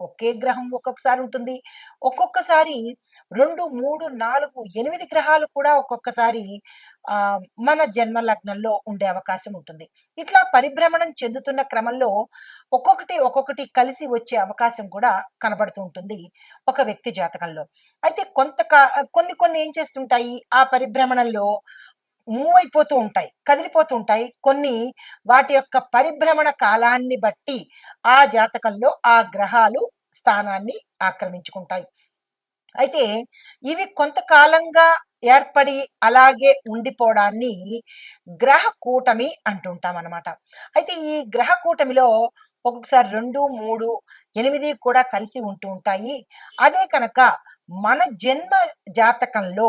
ఒకే గ్రహం ఒక్కొక్కసారి ఉంటుంది. ఒక్కొక్కసారి రెండు మూడు నాలుగు ఎనిమిది గ్రహాలు కూడా ఒక్కొక్కసారి ఆ మన జన్మ లగ్నంలో ఉండే అవకాశం ఉంటుంది. ఇట్లా పరిభ్రమణం చెందుతున్న క్రమంలో ఒక్కొక్కటి ఒక్కొక్కటి కలిసి వచ్చే అవకాశం కూడా కనబడుతూ ఉంటుంది ఒక వ్యక్తి జాతకంలో. అయితే కొంత కొన్ని కొన్ని ఏం చేస్తుంటాయి? ఆ పరిభ్రమణంలో మూవ్ అయిపోతూ ఉంటాయి కదిలిపోతూ ఉంటాయి. కొన్ని వాటి యొక్క పరిభ్రమణ కాలాన్ని బట్టి ఆ జాతకంలో ఆ గ్రహాలు స్థానాన్ని ఆక్రమించుకుంటాయి. అయితే ఇవి కొంతకాలంగా ఏర్పడి అలాగే ఉండిపోవడాన్ని గ్రహ కూటమి అంటుంటాం అనమాట అయితే ఈ గ్రహ కూటమిలో ఒక్కొక్కసారి రెండు మూడు ఎనిమిది కూడా కలిసి ఉంటూ ఉంటాయి. అదే కనుక మన జన్మ జాతకంలో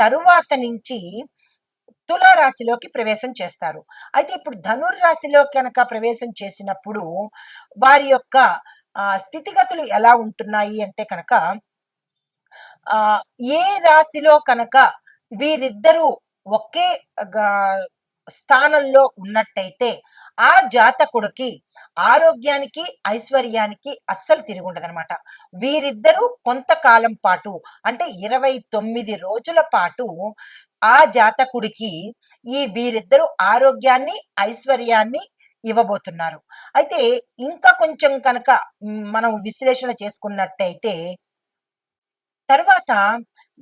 తరువాత నుంచి తులారాశిలోకి ప్రవేశం చేస్తారు. అయితే ఇప్పుడు ధనుర్రాశిలో కనుక ప్రవేశం చేసినప్పుడు వారి యొక్క స్థితిగతులు ఎలా ఉంటున్నాయి అంటే కనుక ఆ ఏ రాశిలో కనుక వీరిద్దరూ ఒకే స్థానంలో ఉన్నట్టయితే ఆ జాతకుడికి ఆరోగ్యానికి ఐశ్వర్యానికి అస్సలు తిరిగి ఉండదన్నమాట వీరిద్దరూ కొంతకాలం పాటు అంటే ఇరవై తొమ్మిది రోజుల పాటు ఆ జాతకుడికి ఈ వీరిద్దరూ ఆరోగ్యాన్ని ఐశ్వర్యాన్ని ఇవ్వబోతున్నారు. అయితే ఇంకా కొంచెం కనుక మనం విశ్లేషణ చేసుకున్నట్టయితే తర్వాత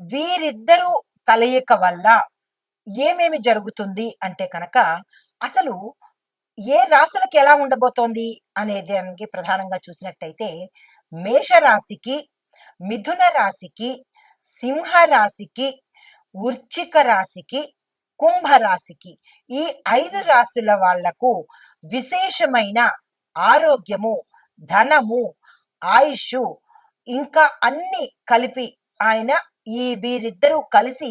వీరిద్దరూ కలయిక వల్ల ఏమేమి జరుగుతుంది అంటే కనుక అసలు ఏ రాశులకు ఎలా ఉండబోతోంది అనే దానికి ప్రధానంగా చూసినట్టయితే మేషరాశికి మిథున రాశికి సింహ రాశికి వృచ్చిక రాశికి కుంభ రాశికి ఈ ఐదు రాశుల వాళ్ళకు విశేషమైన ఆరోగ్యము ధనము ఆయుష్ ఇంకా అన్ని కలిపి ఆయన ఈ వీరిద్దరూ కలిసి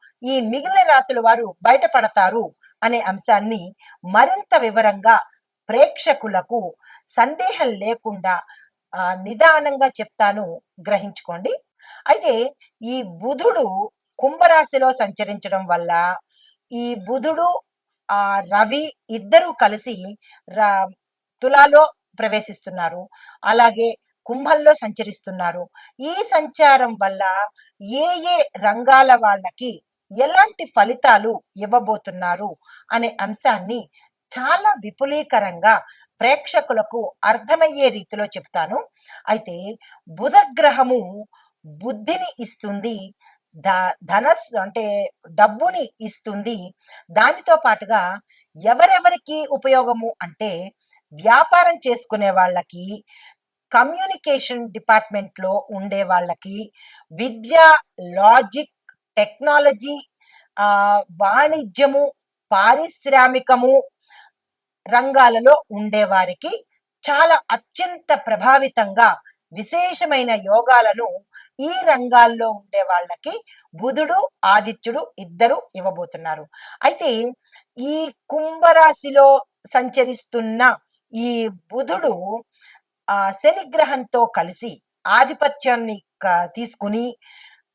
ఈ మిగిలిన రాశుల వారు బయటపడతారు అనే అంశాన్ని మరింత వివరంగా ప్రేక్షకులకు సందేహం లేకుండా నిదానంగా చెప్తాను. గ్రహించుకోండి. అయితే ఈ బుధుడు కుంభరాశిలో సంచరించడం వల్ల ఈ బుధుడు ఆ రవి ఇద్దరూ కలిసి తులాలో ప్రవేశిస్తున్నారు. అలాగే కుంభంలో సంచరిస్తున్నారు. ఈ సంచారం వల్ల ఏ ఏ రంగాల వాళ్ళకి ఎలాంటి ఫలితాలు ఇవ్వబోతున్నారు అనే అంశాన్ని చాలా విపులీకరంగా ప్రేక్షకులకు అర్థమయ్యే రీతిలో చెప్తాను అయితే బుధగ్రహము బుద్ధిని ఇస్తుంది ధ ధనస్ అంటే డబ్బుని ఇస్తుంది. దానితో పాటుగా ఎవరెవరికి ఉపయోగము అంటే వ్యాపారం చేసుకునే వాళ్ళకి కమ్యూనికేషన్ డిపార్ట్మెంట్లో ఉండే వాళ్ళకి విద్య లాజిక్ టెక్నాలజీ వాణిజ్యము పారిశ్రామికము రంగాలలో ఉండేవారికి చాలా అత్యంత ప్రభావితంగా విశేషమైన యోగాలను ఈ రంగాల్లో ఉండే వాళ్ళకి బుధుడు ఆదిత్యుడు ఇద్దరు ఇవ్వబోతున్నారు. అయితే ఈ కుంభరాశిలో సంచరిస్తున్న ఈ బుధుడు ఆ శనిగ్రహంతో కలిసి ఆధిపత్యాన్ని తీసుకుని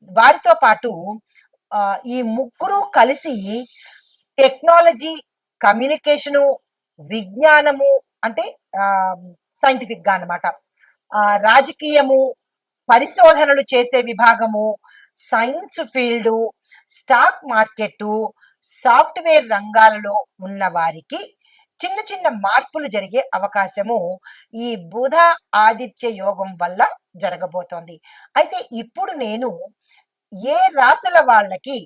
వారితో పాటు ఈ ముగ్గురు కలిసి టెక్నాలజీ కమ్యూనికేషను విజ్ఞానము అంటే సైంటిఫిక్గా అనమాట రాజకీయము పరిశోధనలు చేసే విభాగము science field stock market software రంగాలలో ఉన్న వారికి చిన్న చిన్న మార్పులు జరిగే అవకాశము ఈ బుధ ఆదిత్య యోగం వల్ల జరగబోతోంది. అయితే ఇప్పుడు నేను ఏ రాశుల వాళ్ళకి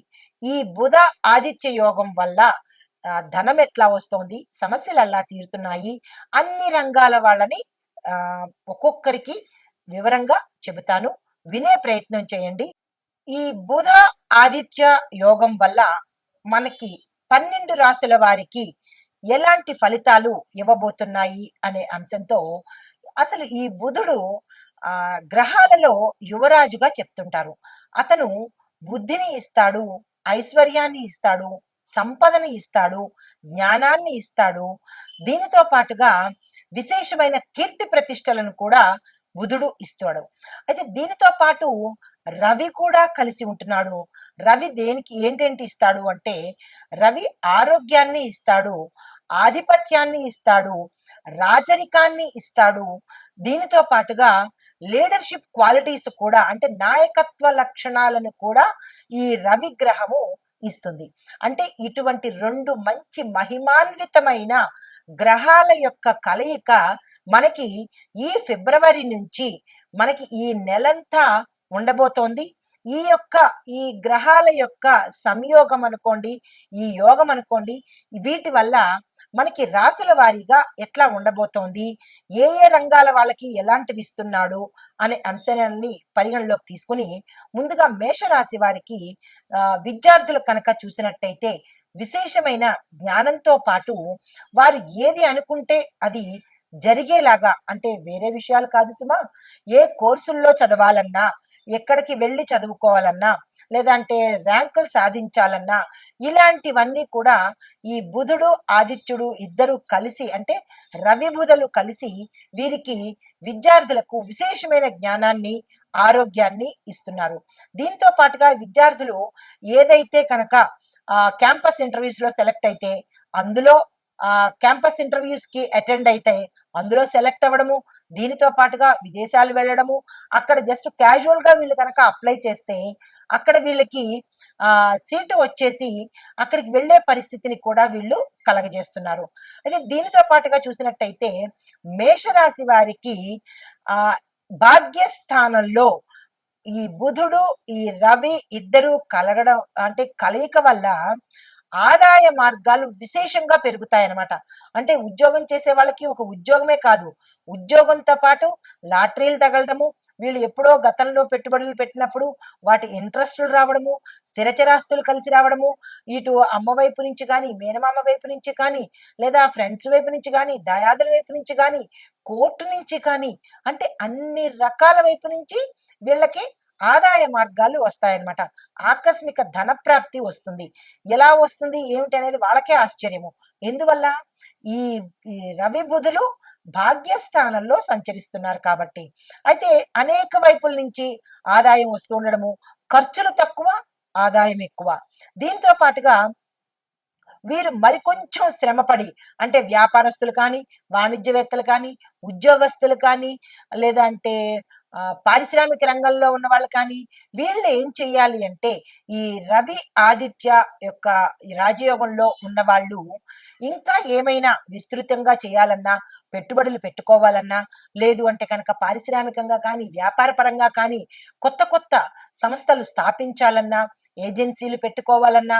ఈ బుధ ఆదిత్య యోగం వల్ల ధనం ఎట్లా వస్తోంది సమస్యలు ఎలా తీరుతున్నాయి అన్ని రంగాల వాళ్ళని ఒక్కొక్కరికి వివరంగా చెబుతాను. వినే ప్రయత్నం చేయండి. ఈ బుధ ఆదిత్య యోగం వల్ల మనకి పన్నెండు రాసుల వారికి ఎలాంటి ఫలితాలు ఇవ్వబోతున్నాయి అనే అంశంతో అసలు ఈ బుధుడు ఆ గ్రహాలలో యువరాజుగా చెప్తుంటారు. అతను బుద్ధిని ఇస్తాడు ఐశ్వర్యాన్ని ఇస్తాడు సంపదని ఇస్తాడు జ్ఞానాన్ని ఇస్తాడు. దీనితో పాటుగా విశేషమైన కీర్తి ప్రతిష్టలను కూడా బుధుడు ఇస్తాడు. అయితే దీనితో పాటు రవి కూడా కలిసి ఉంటున్నాడు. రవి దేనికి ఏంటేంటి ఇస్తాడు అంటే రవి ఆరోగ్యాన్ని ఇస్తాడు ఆధిపత్యాన్ని ఇస్తాడు రాజరికాన్ని ఇస్తాడు. దీనితో పాటుగా లీడర్షిప్ క్వాలిటీస్ కూడా అంటే నాయకత్వ లక్షణాలను కూడా ఈ రవి గ్రహము ఇస్తుంది. అంటే ఇటువంటి రెండు మంచి మహిమాన్వితమైన గ్రహాల యొక్క కలయిక మనకి ఈ ఫిబ్రవరి నుంచి మనకి ఈ నెలంతా ఉండబోతోంది. ఈ యొక్క ఈ గ్రహాల యొక్క సంయోగం అనుకోండి ఈ యోగం అనుకోండి వీటి వల్ల మనకి రాసుల వారీగా ఎట్లా ఉండబోతోంది? ఏ ఏ రంగాల వాళ్ళకి ఎలాంటివి ఇస్తున్నాడు? అనే అంశాన్ని పరిగణలోకి తీసుకుని ముందుగా మేషరాశి వారికి విద్యార్థులు కనుక చూసినట్టయితే విశేషమైన జ్ఞానంతో పాటు వారు ఏది అనుకుంటే అది జరిగేలాగా అంటే వేరే విషయాలు కాదు సుమా ఏ కోర్సుల్లో చదవాలన్నా ఎక్కడికి వెళ్ళి చదువుకోవాలన్నా లేదంటే ర్యాంకులు సాధించాలన్నా ఇలాంటివన్నీ కూడా ఈ బుధుడు ఆదిత్యుడు ఇద్దరు కలిసి అంటే రవి బుధలు కలిసి వీరికి విద్యార్థులకు విశేషమైన జ్ఞానాన్ని ఆరోగ్యాన్ని ఇస్తున్నారు. దీంతో పాటుగా విద్యార్థులు ఏదైతే కనుక క్యాంపస్ ఇంటర్వ్యూస్లో సెలెక్ట్ అయితే అందులో క్యాంపస్ ఇంటర్వ్యూస్కి అటెండ్ అయితే అందులో సెలెక్ట్ అవ్వడము దీనితో పాటుగా విదేశాలు వెళ్ళడము అక్కడ జస్ట్ క్యాజువల్గా వీళ్ళు కనుక అప్లై చేస్తే అక్కడ వీళ్ళకి ఆ సీటు వచ్చేసి అక్కడికి వెళ్ళే పరిస్థితిని కూడా వీళ్ళు కలగజేస్తున్నారు. అయితే దీనితో పాటుగా చూసినట్టయితే మేషరాశి వారికి ఆ భాగ్యస్థానంలో ఈ బుధుడు ఈ రవి ఇద్దరు కలగడం అంటే కలయిక వల్ల ఆదాయ మార్గాలు విశేషంగా పెరుగుతాయన్నమాట. అంటే ఉద్యోగం చేసే వాళ్ళకి ఒక ఉద్యోగమే కాదు ఉద్యోగంతో పాటు లాటరీలు తగలడము వీళ్ళు ఎప్పుడో గతంలో పెట్టుబడులు పెట్టినప్పుడు వాటి ఇంట్రెస్టులు రావడము స్థిరచరాస్తులు కలిసి రావడము ఇటు అమ్మ వైపు నుంచి కానీ మేనమామ వైపు నుంచి కానీ లేదా ఫ్రెండ్స్ వైపు నుంచి కానీ దయాదుల వైపు నుంచి కానీ కోర్టు నుంచి కానీ అంటే అన్ని రకాల వైపు నుంచి వీళ్ళకి ఆదాయ మార్గాలు వస్తాయన్నమాట. ఆకస్మిక ధన ప్రాప్తి వస్తుంది. ఎలా వస్తుంది ఏమిటి అనేది వాళ్ళకే ఆశ్చర్యము. ఎందువల్ల? ఈ ఈ రవి బుధులు భాగ్యస్థానంలో సంచరిస్తున్నారు కాబట్టి. అయితే అనేక వైపుల నుంచి ఆదాయం వస్తూ ఉండడము ఖర్చులు తక్కువ ఆదాయం ఎక్కువ. దీంతో పాటుగా వీరు మరికొంచెం శ్రమపడి అంటే వ్యాపారస్తులు కానీ వాణిజ్యవేత్తలు కానీ ఉద్యోగస్తులు కానీ లేదంటే పారిశ్రామిక రంగంలో ఉన్న వాళ్ళు కానీ వీళ్ళు ఏం చెయ్యాలి అంటే ఈ రవి ఆదిత్య యొక్క రాజయోగంలో ఉన్న వాళ్ళు ఇంకా ఏమైనా విస్తృతంగా చేయాలన్నా పెట్టుబడులు పెట్టుకోవాలన్నా లేదు అంటే కనుక పారిశ్రామికంగా కానీ వ్యాపార పరంగా కానీ కొత్త కొత్త సంస్థలు స్థాపించాలన్నా ఏజెన్సీలు పెట్టుకోవాలన్నా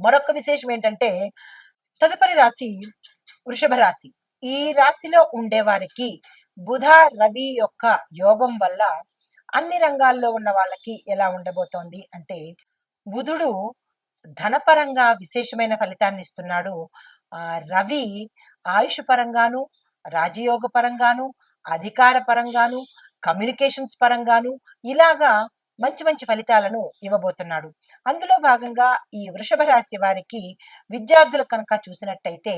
మరొక విశేషం ఏంటంటే తదుపరి రాశి వృషభ రాశి. ఈ రాశిలో ఉండే వారికి బుధ రవి యొక్క యోగం వల్ల అన్ని రంగాల్లో ఉన్న వాళ్ళకి ఎలా ఉండబోతోంది అంటే బుధుడు ధనపరంగా విశేషమైన ఫలితాన్ని ఇస్తున్నాడు. ఆ రవి ఆయుష్ పరంగాను రాజయోగ పరంగాను అధికార పరంగాను కమ్యూనికేషన్స్ పరంగాను ఇలాగా మంచి మంచి ఫలితాలను ఇవ్వబోతున్నాడు. అందులో భాగంగా ఈ వృషభ రాశి వారికి విద్యార్థులు కనుక చూసినట్టయితే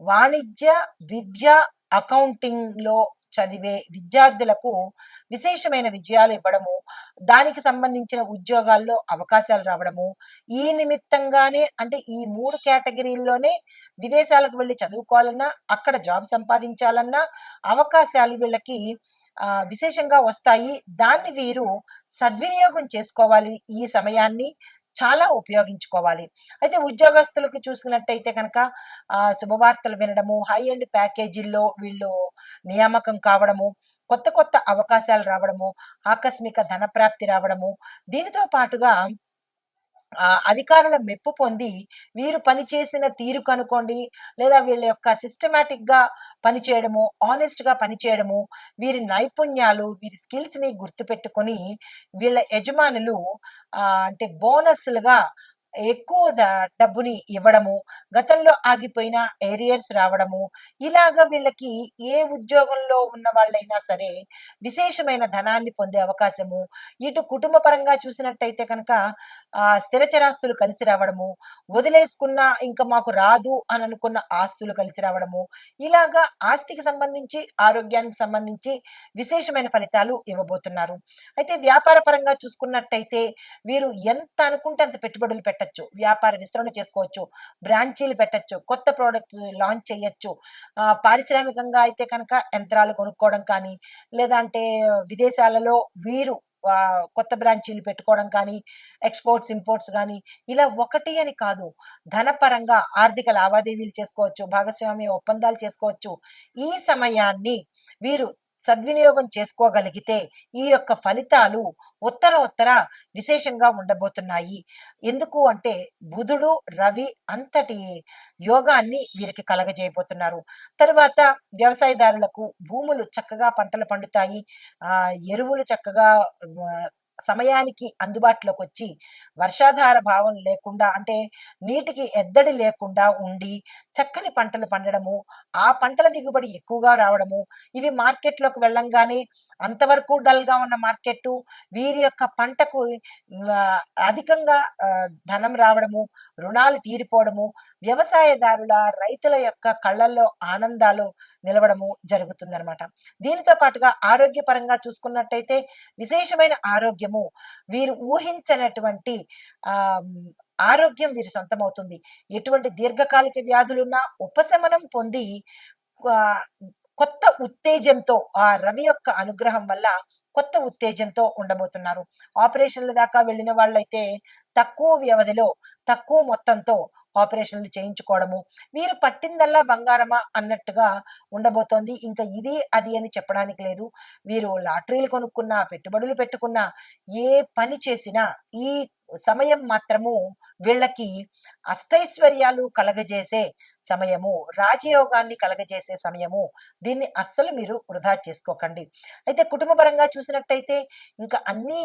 వాణిజ్య విద్య అకౌంటింగ్లో చదివే విద్యార్థులకు విశేషమైన విజయాలు ఇవ్వడము దానికి సంబంధించిన ఉద్యోగాల్లో అవకాశాలు రావడము ఈ నిమిత్తంగానే అంటే ఈ మూడు కేటగిరీల్లోనే విదేశాలకు వెళ్ళి చదువుకోవాలన్నా అక్కడ జాబ్ సంపాదించాలన్నా అవకాశాలు వీళ్ళకి విశేషంగా వస్తాయి. దాన్ని వీరు సద్వినియోగం చేసుకోవాలి ఈ సమయాన్ని. చాలా ఉపయోగించుకోవాలి. అయితే ఉద్యోగస్తులకు చూసుకున్నట్టయితే కనుక శుభవార్తలు వినడము హై ఎండ్ ప్యాకేజీల్లో వీళ్ళు నియామకం కావడము కొత్త కొత్త అవకాశాలు రావడము ఆకస్మిక ధన ప్రాప్తి రావడము దీనితో పాటుగా అధికారుల మెప్పు పొంది వీరు పనిచేసిన తీరు కనుకోండి లేదా వీళ్ళ యొక్క సిస్టమేటిక్గా పనిచేయడము ఆనెస్ట్గా పనిచేయడము వీరి నైపుణ్యాలు వీరి స్కిల్స్ని గుర్తుపెట్టుకొని వీళ్ళ యజమానులు అంటే బోనస్లుగా ఎక్కువ డబ్బుని ఇవ్వడము గతంలో ఆగిపోయిన ఏరియర్స్ రావడము ఇలాగ వీళ్ళకి ఏ ఉద్యోగంలో ఉన్న వాళ్ళైనా సరే విశేషమైన ధనాన్ని పొందే అవకాశము ఇటు కుటుంబ పరంగా చూసినట్టయితే కనుక ఆ స్థిర చరాస్తులు కలిసి రావడము వదిలేసుకున్న ఇంకా మాకు రాదు అని అనుకున్న ఆస్తులు కలిసి రావడము ఇలాగా ఆస్తికి సంబంధించి ఆరోగ్యానికి సంబంధించి విశేషమైన ఫలితాలు ఇవ్వబోతున్నారు. అయితే వ్యాపార పరంగా చూసుకున్నట్టయితే వీరు ఎంత అనుకుంటే అంత పెట్టుబడులు పెట్టొచ్చు వ్యాపార విస్తరణ చేసుకోవచ్చు బ్రాంచీలు పెట్టొచ్చు కొత్త ప్రోడక్ట్స్ లాంచ్ చేయొచ్చు. పారిశ్రామికంగా అయితే కనుక యంత్రాలు కొనుక్కోవడం కానీ లేదంటే విదేశాలలో వీరు కొత్త బ్రాంచీలు పెట్టుకోవడం కానీ ఎక్స్పోర్ట్స్ ఇంపోర్ట్స్ కానీ ఇలా ఒకటి అని కాదు. ధనపరంగా ఆర్థిక లావాదేవీలు చేసుకోవచ్చు భాగస్వామ్య ఒప్పందాలు చేసుకోవచ్చు. ఈ సమయాన్ని వీరు సద్వినియోగం చేసుకోగలిగితే ఈ యొక్క ఫలితాలు ఉత్తర ఉత్తర విశేషంగా ఉండబోతున్నాయి. ఎందుకు అంటే బుధుడు రవి అంతటి యోగాన్ని వీరికి కలగజేయబోతున్నారు. తర్వాత వ్యవసాయదారులకు భూములు చక్కగా పంటలు పండుతాయి. ఆ ఎరువులు చక్కగా సమయానికి అందుబాటులోకి వచ్చి వర్షాధార భావం లేకుండా అంటే నీటికి ఎద్దడి లేకుండా ఉండి చక్కని పంటలు పండడము ఆ పంటల దిగుబడి ఎక్కువగా రావడము ఇవి మార్కెట్లోకి వెళ్ళంగానే అంతవరకు డల్గా ఉన్న మార్కెట్ వీరి యొక్క పంటకు అధికంగా ధనం రావడము రుణాలు తీరిపోవడము వ్యవసాయదారుల రైతుల యొక్క కళ్ళల్లో ఆనందాలు నిలవడము జరుగుతుందనమాట దీనితో పాటుగా ఆరోగ్యపరంగా చూసుకున్నట్టయితే విశేషమైన ఆరోగ్యము వీరు ఊహించనటువంటి ఆ ఆరోగ్యం వీరి సొంతమవుతుంది. ఎటువంటి దీర్ఘకాలిక వ్యాధులున్నా ఉపశమనం పొంది కొత్త ఉత్తేజంతో ఆ రవి యొక్క అనుగ్రహం వల్ల కొత్త ఉత్తేజంతో ఉండబోతున్నారు. ఆపరేషన్ల దాకా వెళ్ళిన వాళ్ళైతే తక్కువ వ్యవధిలో తక్కువ మొత్తంతో ఆపరేషన్లు చేయించుకోవడము వీరు పట్టిందల్లా బంగారమా అన్నట్టుగా ఉండబోతోంది. ఇంకా ఇది అది అని చెప్పడానికి లేదు. వీరు లాటరీలు కొనుక్కున్నా పెట్టుబడులు పెట్టుకున్నా ఏ పని చేసినా ఈ సమయం మాత్రము వీళ్ళకి అష్టైశ్వర్యాలు కలగజేసే సమయము రాజయోగాన్ని కలగజేసే సమయము. దీన్ని అస్సలు మీరు వృధా చేసుకోకండి. అయితే కుటుంబ పరంగా చూసినట్టయితే ఇంకా అన్ని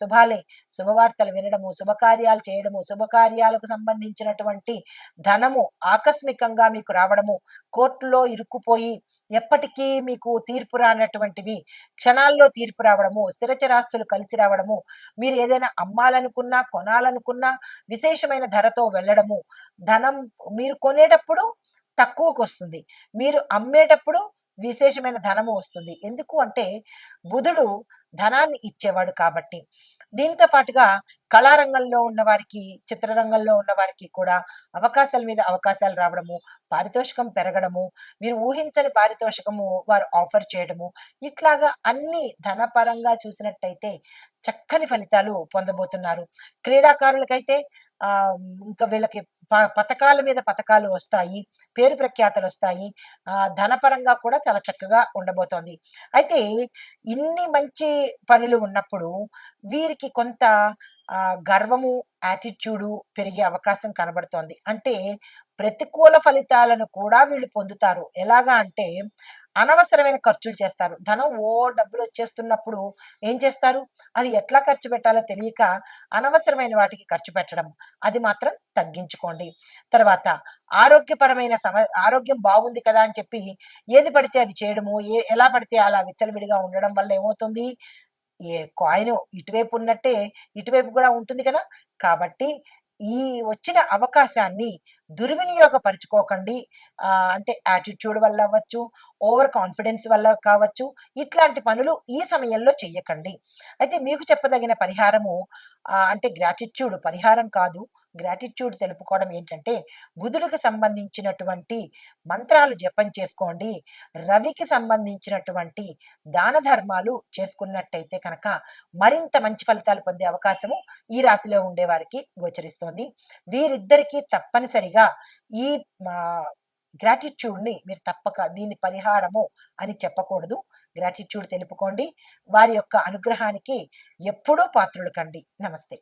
శుభాలే. శుభవార్తలు వినడము శుభకార్యాలు చేయడము శుభకార్యాలకు సంబంధించినటువంటి ధనము ఆకస్మికంగా మీకు రావడము కోర్టులో ఇరుక్కుపోయి ఎప్పటికీ మీకు తీర్పు రానటువంటివి క్షణాల్లో తీర్పు రావడము స్థిరచరాస్తులు కలిసి రావడము మీరు ఏదైనా అమ్మాలనుకున్నా కొనాలనుకున్నా విశేష విశేషమైన ధరతో వెళ్ళడము ధనం మీరు కొనేటప్పుడు తక్కువకు వస్తుంది. మీరు అమ్మేటప్పుడు విశేషమైన ధనము వస్తుంది. ఎందుకు అంటే బుధుడు ధనాన్ని ఇచ్చేవాడు కాబట్టి. దీంతో పాటుగా కళారంగంలో ఉన్న వారికి చిత్రరంగంలో ఉన్న వారికి కూడా అవకాశాల మీద అవకాశాలు రావడము పారితోషికం పెరగడము మీరు ఊహించని పారితోషికము వారు ఆఫర్ చేయడము ఇట్లాగా అన్ని ధనపరంగా చూసినట్టయితే చక్కని ఫలితాలు పొందబోతున్నారు. క్రీడాకారులకైతే ఇంకా వీళ్ళకి ప- పథకాల మీద పథకాలు వస్తాయి పేరు ప్రఖ్యాతలు వస్తాయి. ఆ ధనపరంగా కూడా చాలా చక్కగా ఉండబోతోంది. అయితే ఇన్ని మంచి పనులు ఉన్నప్పుడు వీరికి కొంత గర్వము యాటిట్యూడు పెరిగే అవకాశం కనబడుతోంది. అంటే ప్రతికూల ఫలితాలను కూడా వీళ్ళు పొందుతారు. ఎలాగా అంటే అనవసరమైన ఖర్చులు చేస్తారు. ధనం ఓ డబ్బులు వచ్చేస్తున్నప్పుడు ఏం చేస్తారు? అది ఎట్లా ఖర్చు పెట్టాలో తెలియక అనవసరమైన వాటికి ఖర్చు పెట్టడం. అది మాత్రం తగ్గించుకోండి. తర్వాత ఆరోగ్యపరమైన సమ ఆరోగ్యం బాగుంది కదా అని చెప్పి ఏది పడితే అది చేయడము ఏ ఎలా పడితే అలా విచ్చలవిడిగా ఉండడం వల్ల ఏమవుతుంది? ఏ కాయిన్ ఇటువైపు ఉన్నట్టే ఇటువైపు కూడా ఉంటుంది కదా? కాబట్టి ఈ వచ్చిన అవకాశాన్ని దుర్వినియోగపరుచుకోకండి. అంటే యాటిట్యూడ్ వల్ల అవ్వచ్చు ఓవర్ కాన్ఫిడెన్స్ వల్ల కావచ్చు ఇట్లాంటి పనులు ఈ సమయంలో చెయ్యకండి. అయితే మీకు చెప్పదగిన పరిహారము అంటే గ్రాటిట్యూడ్ పరిహారం కాదు. గ్రాటిట్యూడ్ తెలుపుకోవడం ఏంటంటే బుధుడికి సంబంధించినటువంటి మంత్రాలు జపం చేసుకోండి. రవికి సంబంధించినటువంటి దాన ధర్మాలు చేసుకున్నట్టయితే కనుక మరింత మంచి ఫలితాలు పొందే అవకాశము ఈ రాశిలో ఉండే వారికి గోచరిస్తోంది. వీరిద్దరికీ తప్పనిసరిగా ఈ గ్రాటిట్యూడ్ని మీరు తప్పక దీని పరిహారము అని చెప్పకూడదు. గ్రాటిట్యూడ్ తెలుపుకోండి. వారి యొక్క అనుగ్రహానికి ఎప్పుడూ పాత్రులు కండి. నమస్తే.